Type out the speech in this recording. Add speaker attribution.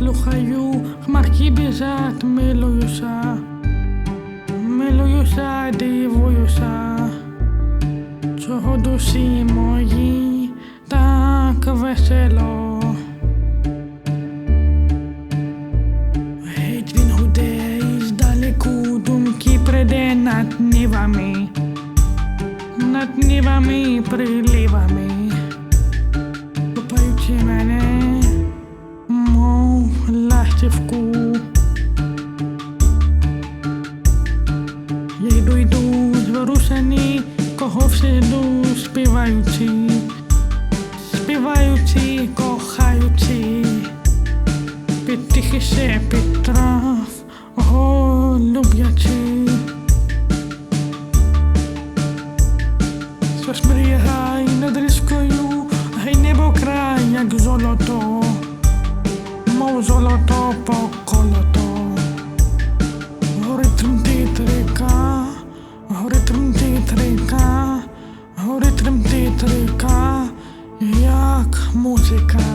Speaker 1: слухаю, хмарки біжать, милуюся, милуюся, дивуюся, чого душі мої так весело. Геть він гуде і здалеку думки прийде над нивами, над нивами приливами, ластівку. Я йду, йду, зворушений, кого все йду, співаючи, співаючи, кохаючи під тихий шепіт трав, го люблячи. Щось мріє Są złoto po koloto Rytm titryka Rytm titryka Rytm titryka Jak muzyka